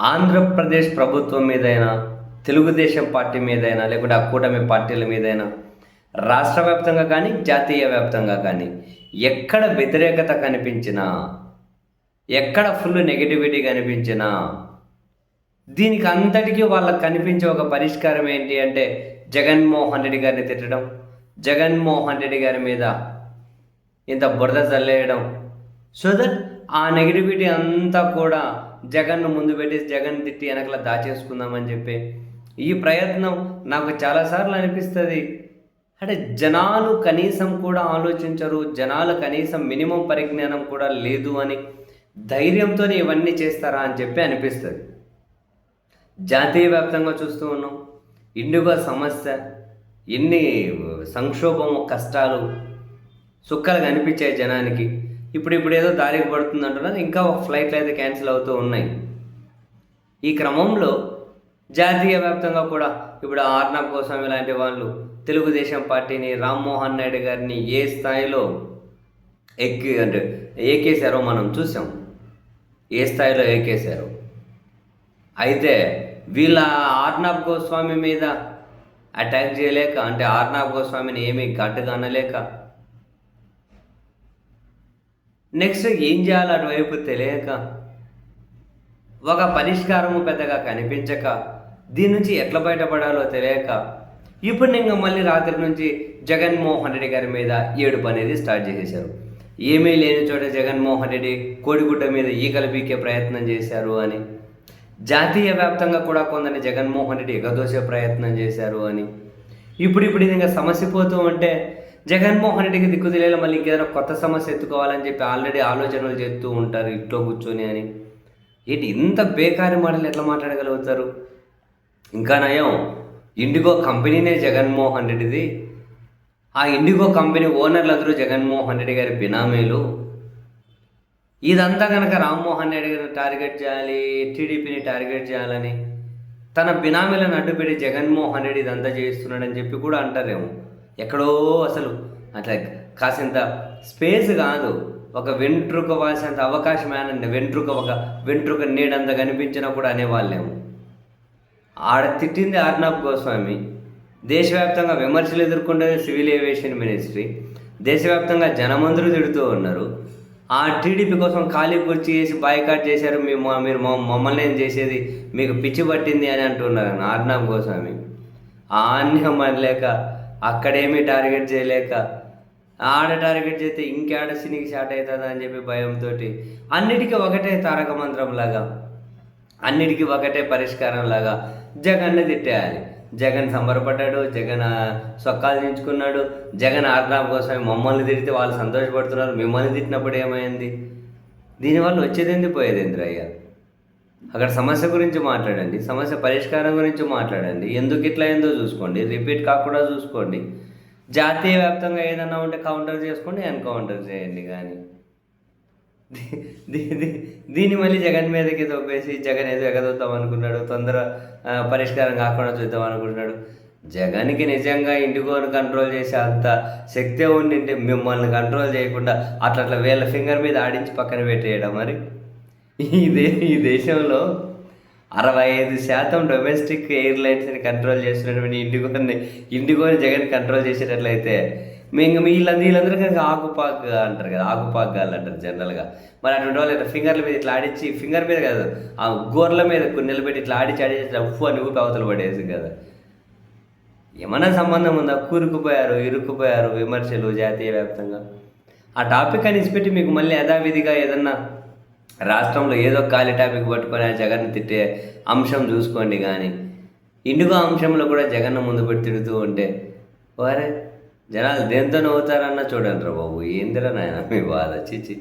ఆంధ్రప్రదేశ్ ప్రభుత్వం మీదైనా తెలుగుదేశం పార్టీ మీదైనా లేకుంటే ఆ కూటమి పార్టీల మీదైనా రాష్ట్ర వ్యాప్తంగా కానీ జాతీయ వ్యాప్తంగా కానీ ఎక్కడ వ్యతిరేకత కనిపించినా ఎక్కడ ఫుల్ నెగిటివిటీ కనిపించినా దీనికి అంతటికీ వాళ్ళకి కనిపించే ఒక పరిష్కారం ఏంటి అంటే జగన్మోహన్ రెడ్డి గారిని తిట్టడం జగన్మోహన్ రెడ్డి గారి మీద ఇంత బురద చల్లేయడం సో దట్ ఆ నెగిటివిటీ అంతా కూడా జగన్ను ముందు పెట్టి జగన్ తిట్టి వెనకల దాచేసుకుందామని చెప్పి. ఈ ప్రయత్నం నాకు చాలాసార్లు అనిపిస్తుంది. అంటే జనాలు కనీసం కూడా ఆలోచించరు. జనాలు కనీసం మినిమం పరిజ్ఞానం కూడా లేదు అని ధైర్యంతో ఇవన్నీ చేస్తారా అని చెప్పి అనిపిస్తుంది. జాతీయ వ్యాప్తంగా చూస్తూ ఉన్నాం. ఇండిగో సమస్య ఎన్ని సంక్షోభం కష్టాలు సుక్కలు కనిపించాయి జనానికి. ఇప్పుడు ఇప్పుడు ఏదో దారికి పడుతుంది అంటున్నారు ఇంకా ఒక ఫ్లైట్లు అయితే క్యాన్సిల్ అవుతూ ఉన్నాయి. ఈ క్రమంలో జాతీయ వ్యాప్తంగా కూడా ఇప్పుడు ఆర్నబ్ గోస్వామి లాంటి వాళ్ళు తెలుగుదేశం పార్టీని రామ్మోహన్ నాయుడు గారిని ఏ స్థాయిలో ఎక్కి అంటే ఏకేశారో మనం చూసాం. ఏ స్థాయిలో ఏకేశారు అయితే వీళ్ళ ఆర్నాబ్ గోస్వామి మీద అటాక్ చేయలేక అంటే ఆర్నాబ్ గోస్వామిని ఏమీ ఘాటుగా అనలేక నెక్స్ట్ ఏం చేయాలో అటువైపు తెలియక ఒక పరిష్కారము పెద్దగా కనిపించక దీని నుంచి ఎట్లా బయటపడాలో తెలియక ఇప్పుడు ఇంకా మళ్ళీ రాత్రి నుంచి జగన్మోహన్ రెడ్డి గారి మీద ఏడుపు అనేది స్టార్ట్ చేసేశారు. ఏమీ లేని చోట జగన్మోహన్ రెడ్డి కోడిగుడ్డ మీద ఈకలు పీకే ప్రయత్నం చేశారు అని జాతీయ వ్యాప్తంగా కూడా కొందరిని జగన్మోహన్ రెడ్డి ఎగదోసే ప్రయత్నం చేశారు అని ఇప్పుడు ఇప్పుడు ఇది ఇంకా సమస్య పోతూ ఉంటే జగన్మోహన్ రెడ్డికి దిక్కు తెలియాలి మళ్ళీ ఇంకేదైనా కొత్త సమస్య ఎత్తుకోవాలని చెప్పి ఆల్రెడీ ఆలోచనలు చేస్తూ ఉంటారు ఇంట్లో కూర్చొని అని. ఏంటి ఇంత బేకారి మాటలు ఎట్లా మాట్లాడగలుగుతారు? ఇంకా నయం ఇండిగో కంపెనీనే జగన్మోహన్ రెడ్డిది. ఆ ఇండిగో కంపెనీ ఓనర్లందరూ జగన్మోహన్ రెడ్డి గారి బినామీలు. ఇదంతా కనుక రామ్మోహన్ రెడ్డి గారిని టార్గెట్ చేయాలి టీడీపీని టార్గెట్ చేయాలని తన బినామీలను అడ్డుపెట్టి జగన్మోహన్ రెడ్డి ఇదంతా చేస్తున్నాడని చెప్పి కూడా అంటారేమో. ఎక్కడో అసలు అట్లా కాసింత స్పేస్ కాదు. ఒక వెంట్రుక వాసేంత అవకాశం ఏనండి వెంట్రుక ఒక వెంట్రుక నీడంత కనిపించినా కూడా అనేవాళ్ళేమో. ఆడ తిట్టింది ఆర్నాబ్ గోస్వామి. దేశవ్యాప్తంగా విమర్శలు ఎదుర్కొంటుంది సివిల్ ఏవియేషన్ మినిస్ట్రీ. దేశవ్యాప్తంగా జనమందరూ తిడుతూ ఉన్నారు. ఆ టీడీపీ కోసం ఖాళీ కుర్చీ చేసి బాయ్కాట్ చేశారు. మీ మీరు మమ్మల్ని ఏం చేసేది? మీకు పిచ్చి పట్టింది అని అంటున్నారు ఆర్నాబ్ గోస్వామి. ఆన్యం అనలేక అక్కడేమీ టార్గెట్ చేయలేక ఆడ టార్గెట్ చేస్తే ఇంకేడ సినికి షార్ట్ అవుతుందా అని చెప్పి భయంతో అన్నిటికీ ఒకటే తారక మంత్రం లాగా అన్నిటికీ ఒకటే పరిష్కారం లాగా జగన్ని తిట్టేయాలి. జగన్ సంబరపడ్డాడు జగన్ సొక్కాలు దించుకున్నాడు జగన్ ఆర్నాబ్ కోసం మమ్మల్ని తిడితే వాళ్ళు సంతోషపడుతున్నారు మిమ్మల్ని తిట్టినప్పుడు ఏమైంది? దీనివల్ల వచ్చేది ఎందుకు పోయేది ఏంద్రయ్య అక్కడ సమస్య గురించి మాట్లాడండి సమస్య పరిష్కారం గురించి మాట్లాడండి. ఎందుకు ఇట్లా ఏందో చూసుకోండి రిపీట్ కాకుండా చూసుకోండి. జాతీయ వ్యాప్తంగా ఏదన్నా ఉంటే కౌంటర్ చేసుకోండి ఎన్కౌంటర్ చేయండి కానీ. దీ- దీన్ని మళ్ళీ జగన్ మీదకి తొప్పేసి జగన్ ఏదో ఎగదొద్దాం అనుకున్నాడు తొందర పరిష్కారం కాకుండా చూద్దాం అనుకుంటున్నాడు జగన్కి నిజంగా ఇండిగోను కంట్రోల్ చేసే అంత శక్తి ఉండింటే మిమ్మల్ని కంట్రోల్ చేయకుండా అట్లా అట్లా వీళ్ళ ఫింగర్ మీద ఆడించి పక్కన పెట్టేయడం మరి? ఈ దే ఈ దేశంలో అరవై ఐదు శాతం డొమెస్టిక్ ఎయిర్లైన్స్ని కంట్రోల్ చేస్తున్నటువంటి ఇండిగోని ఇండిగోని జగన్ కంట్రోల్ చేసేటట్లయితే మేము వీళ్ళందరూ వీళ్ళందరూ కనుక ఆకుపాక్ అంటారు కదా ఆకుపాక్ అంటారు జనరల్గా. మరి అటువంటి వాళ్ళు ఇట్లా ఫింగర్ల మీద ఇట్లా ఆడించి ఫింగర్ మీద కాదు ఆ గోర్ల మీద కొన్ని నిలబెట్టి ఇట్లా ఆడించి ఆడించి ఉప్పు అని ఊపి అవతల పడేసి కదా. ఏమైనా సంబంధం ఉందా? కూరుకుపోయారు ఇరుక్కుపోయారు విమర్శలు జాతీయ వ్యాప్తంగా ఆ టాపిక్ అని ఇచ్చిపెట్టి మీకు మళ్ళీ యథావిధిగా ఏదన్నా రాష్ట్రంలో ఏదో ఖాళీ టాపిక్ పట్టుకొని ఆ జగన్ తిట్టే అంశం చూసుకోండి కానీ ఇండిగో అంశంలో కూడా జగన్ ముందు పెట్టి తిడుతూ ఉంటే వారే జనాలు దేంతో నవ్వుతారన్నా చూడండి రా బాబు ఏందిరా నాయన మీ బాధ? చిచి